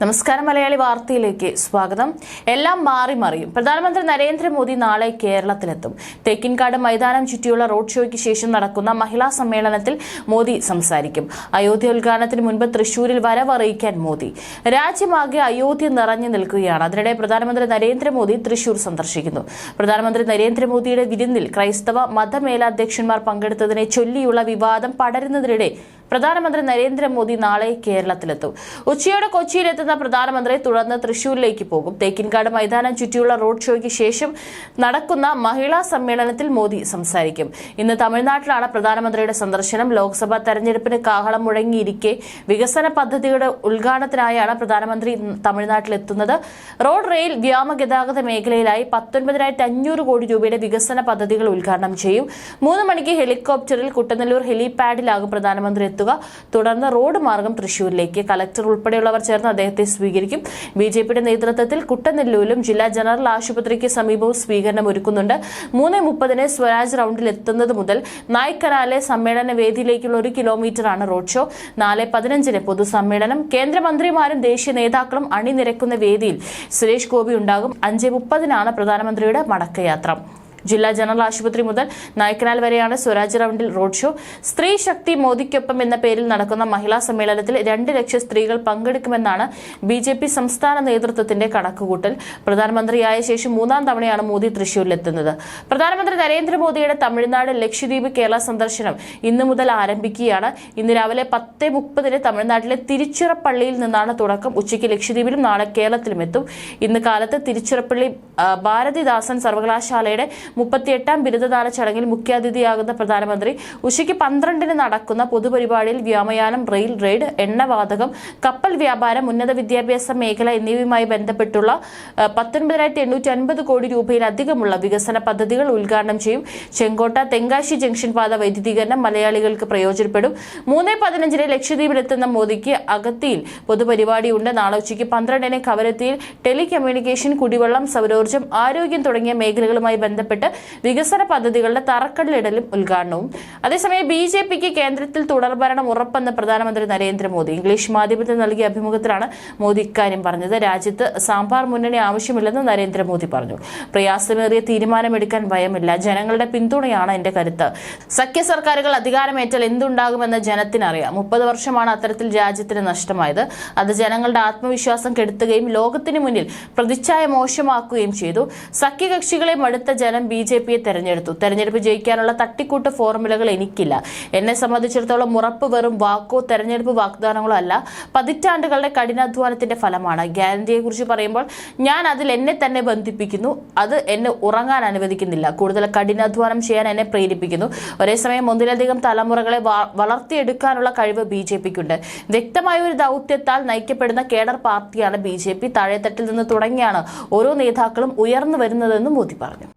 നമസ്കാരം മലയാളി വാർത്തയിലേക്ക് സ്വാഗതം. എല്ലാം മാറി മറിയും. പ്രധാനമന്ത്രി നരേന്ദ്രമോദി നാളെ കേരളത്തിലെത്തും. തേക്കിൻകാട് മൈതാനം ചുറ്റിയുള്ള റോഡ് ഷോയ്ക്ക് ശേഷം നടക്കുന്ന മഹിളാ സമ്മേളനത്തിൽ മോദി സംസാരിക്കും. അയോധ്യ ഉദ്ഘാടനത്തിന് മുൻപ് തൃശൂരിൽ വരവറിയിക്കാൻ മോദി. രാജ്യമാകെ അയോധ്യ നിറഞ്ഞു നിൽക്കുകയാണ്. അതിനിടെ പ്രധാനമന്ത്രി നരേന്ദ്രമോദി തൃശൂർ സന്ദർശിക്കുന്നു. പ്രധാനമന്ത്രി നരേന്ദ്രമോദിയുടെ വിരുന്നിൽ ക്രൈസ്തവ മതമേലാധ്യക്ഷന്മാർ പങ്കെടുത്തതിനെ ചൊല്ലിയുള്ള വിവാദം പടരുന്നതിനിടെ പ്രധാനമന്ത്രി നരേന്ദ്രമോദി നാളെ കേരളത്തിലെത്തും. ഉച്ചയോടെ കൊച്ചിയിലെത്തുന്ന പ്രധാനമന്ത്രി തുടർന്ന് തൃശൂരിലേക്ക് പോകും. തേക്കിൻകാട് മൈതാനം ചുറ്റിയുള്ള റോഡ് ഷോയ്ക്ക് ശേഷം നടക്കുന്ന മഹിളാ സമ്മേളനത്തിൽ മോദി സംസാരിക്കും. ഇന്ന് തമിഴ്നാട്ടിലാണ് പ്രധാനമന്ത്രിയുടെ സന്ദർശനം. ലോക്സഭാ തെരഞ്ഞെടുപ്പിന് കാഹളം മുഴങ്ങിയിരിക്കെ വികസന പദ്ധതിയുടെ ഉദ്ഘാടനത്തിനായാണ് പ്രധാനമന്ത്രി തമിഴ്നാട്ടിലെത്തുന്നത്. റോഡ് റെയിൽ വ്യോമഗതാഗത മേഖലയിലായി പത്തൊൻപതിനായിരത്തി അഞ്ഞൂറ് കോടി രൂപയുടെ വികസന പദ്ധതികൾ ഉദ്ഘാടനം ചെയ്യും. മൂന്ന് മണിക്ക് ഹെലികോപ്റ്ററിൽ കുട്ടനല്ലൂർ ഹെലിപാഡിലാകും പ്രധാനമന്ത്രി എത്തുക. തുടർന്ന് റോഡ് മാർഗം തൃശൂരിലേക്ക്. കലക്ടർ ഉൾപ്പെടെയുള്ളവർ ചേർന്ന് അദ്ദേഹത്തെ സ്വീകരിക്കും. ബി ജെ പിയുടെ നേതൃത്വത്തിൽ കുട്ടനെല്ലൂരിലും ജില്ലാ ജനറൽ ആശുപത്രിക്ക് സമീപവും സ്വീകരണം ഒരുക്കുന്നുണ്ട്. മൂന്ന് മുപ്പതിന് സ്വരാജ് റൌണ്ടിൽ എത്തുന്നത് മുതൽ നായ്ക്കനാലെ സമ്മേളന വേദിയിലേക്കുള്ള ഒരു കിലോമീറ്ററാണ് റോഡ് ഷോ. നാല് പതിനഞ്ചിന് പൊതുസമ്മേളനം. കേന്ദ്രമന്ത്രിമാരും ദേശീയ നേതാക്കളും അണിനിരക്കുന്ന വേദിയിൽ സുരേഷ് ഗോപി ഉണ്ടാകും. അഞ്ച് മുപ്പതിനാണ് പ്രധാനമന്ത്രിയുടെ മടക്കയാത്ര. ജില്ലാ ജനറൽ ആശുപത്രി മുതൽ നായ്ക്കനാൽ വരെയാണ് സ്വരാജ് റൗണ്ടിൽ റോഡ് ഷോ. സ്ത്രീ ശക്തി മോദിക്കൊപ്പം എന്ന പേരിൽ നടക്കുന്ന മഹിളാ സമ്മേളനത്തിൽ രണ്ട് ലക്ഷം സ്ത്രീകൾ പങ്കെടുക്കുമെന്നാണ് ബി ജെ പി സംസ്ഥാന നേതൃത്വത്തിന്റെ കണക്കുകൂട്ടൽ. പ്രധാനമന്ത്രിയായ ശേഷം മൂന്നാം തവണയാണ് മോദി തൃശൂരിലെത്തുന്നത് പ്രധാനമന്ത്രി നരേന്ദ്രമോദിയുടെ തമിഴ്നാട് ലക്ഷദ്വീപ് കേരള സന്ദർശനം ഇന്നു മുതൽ ആരംഭിക്കുകയാണ്. ഇന്ന് രാവിലെ പത്ത് മുപ്പതിന് തമിഴ്നാട്ടിലെ തിരുച്ചിറപ്പള്ളിയിൽ നിന്നാണ് തുടക്കം. ഉച്ചയ്ക്ക് ലക്ഷദ്വീപിലും നാളെ കേരളത്തിലും എത്തും. ഇന്ന് കാലത്ത് തിരുച്ചിറപ്പള്ളി ഭാരതിദാസൻ സർവകലാശാലയുടെ മുപ്പത്തിയെട്ടാം ബിരുദദാന ചടങ്ങിൽ മുഖ്യാതിഥിയാകുന്ന പ്രധാനമന്ത്രി ഉച്ചയ്ക്ക് പന്ത്രണ്ടിന് നടക്കുന്ന പൊതുപരിപാടിയിൽ വ്യോമയാനം റെയിൽ റെയ്ഡ് എണ്ണവാതകം കപ്പൽ വ്യാപാരം ഉന്നത വിദ്യാഭ്യാസ മേഖല എന്നിവയുമായി ബന്ധപ്പെട്ടുള്ള പത്തൊൻപതിനായിരത്തി എണ്ണൂറ്റി അൻപത് കോടി രൂപയിലധികമുള്ള വികസന പദ്ധതികൾ ഉദ്ഘാടനം ചെയ്യും. ചെങ്കോട്ട തെങ്കാശി ജംഗ്ഷൻ പാത വൈദ്യുതീകരണം മലയാളികൾക്ക് പ്രയോജനപ്പെടും. മൂന്ന് പതിനഞ്ചിന് ലക്ഷദ്വീപിലെത്തുന്ന മോദിക്ക് അഗത്തിയിൽ പൊതുപരിപാടിയുണ്ട്. നാളെ ഉച്ചയ്ക്ക് പന്ത്രണ്ടിന് കവരത്തിയിൽ ടെലികമ്മ്യൂണിക്കേഷൻ കുടിവെള്ളം സൗരോർജം ആരോഗ്യം തുടങ്ങിയ മേഖലകളുമായി ബന്ധപ്പെട്ട് വികസന പദ്ധതികളുടെ തറക്കല്ലിടലും ഉദ്ഘാടനവും. അതേസമയം ബി ജെ പിക്ക് കേന്ദ്രത്തിൽ തുടർഭരണം ഉറപ്പെന്ന് പ്രധാനമന്ത്രി നരേന്ദ്രമോദി ഇംഗ്ലീഷ് മാധ്യമത്തിന് നൽകിയ അഭിമുഖത്തിലാണ് മോദി ഇക്കാര്യം പറഞ്ഞത്. രാജ്യത്ത് സാമ്പാർ മുന്നണി ആവശ്യമില്ലെന്ന് നരേന്ദ്രമോദി പറഞ്ഞു. പ്രയാസമേറിയ തീരുമാനമെടുക്കാൻ ഭയമില്ല. ജനങ്ങളുടെ പിന്തുണയാണ് എന്റെ കരുത്ത്. സഖ്യ സർക്കാരുകൾ അധികാരമേറ്റാൽ എന്തുണ്ടാകുമെന്ന് ജനത്തിനറിയാം. മുപ്പത് വർഷമാണ് അത്തരത്തിൽ രാജ്യത്തിന് നഷ്ടമായത്. അത് ജനങ്ങളുടെ ആത്മവിശ്വാസം കെടുത്തുകയും ലോകത്തിന് മുന്നിൽ പ്രതിച്ഛായ മോശമാക്കുകയും ചെയ്തു. സഖ്യകക്ഷികളെ മടുത്ത ജനം ബി ജെ പിയെ തെരഞ്ഞെടുത്തു. തെരഞ്ഞെടുപ്പ് ജയിക്കാനുള്ള തട്ടിക്കൂട്ട് ഫോർമുലകൾ എനിക്കില്ല. എന്നെ സംബന്ധിച്ചിടത്തോളം ഉറപ്പ് വെറും വാക്കോ തെരഞ്ഞെടുപ്പ് വാഗ്ദാനങ്ങളോ അല്ല പതിറ്റാണ്ടുകളുടെ കഠിനാധ്വാനത്തിന്റെ ഫലമാണ്. ഗ്യാരണ്ടിയെക്കുറിച്ച് പറയുമ്പോൾ ഞാൻ അതിൽ എന്നെ തന്നെ ബന്ധിപ്പിക്കുന്നു. അത് എന്നെ ഉറങ്ങാൻ അനുവദിക്കുന്നില്ല. കൂടുതൽ കഠിനാധ്വാനം ചെയ്യാൻ എന്നെ പ്രേരിപ്പിക്കുന്നു. ഒരേസമയം ഒന്നിലധികം തലമുറകളെ വളർത്തിയെടുക്കാനുള്ള കഴിവ് ബി ജെ പിക്കുണ്ട്. വ്യക്തമായ ഒരു ദൗത്യത്താൽ നയിക്കപ്പെടുന്ന കേഡർ പാർട്ടിയാണ് ബി ജെ പി. താഴെത്തട്ടിൽ നിന്ന് തുടങ്ങിയാണ് ഓരോ നേതാക്കളും ഉയർന്നു വരുന്നതെന്നും മോദി പറഞ്ഞു.